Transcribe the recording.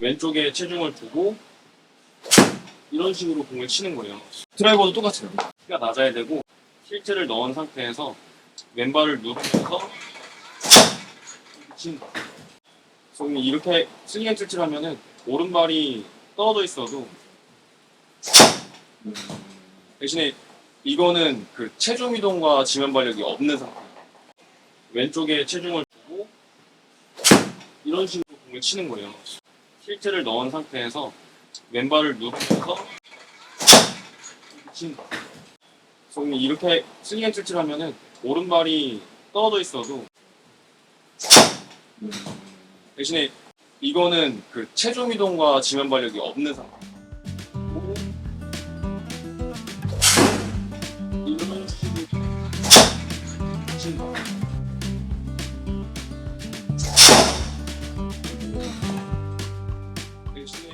왼쪽에 체중을 두고 이런 식으로 공을 치는 거예요. 드라이버도 똑같아요. 키가 낮아야 되고 힐트를 넣은 상태에서 왼발을 누르면서 치는 거예요. 이렇게 슬링 틸트를 하면은 오른발이 떨어져 있어도 대신에 이거는 그 체중 이동과 지면 발력이 없는 상태. 왼쪽에 체중을 두고 이런 식으로 공을 치는 거예요. 힐트를 넣은 상태에서 왼발을 치는 거예요. 그래서 이렇게 슬링 틸트를 하면은 오른발이 떨어져 있어도 대신에 이거는 그 체중 이동과 지면 발력이 없는. 그리고 이런 식으로 치는 Krishna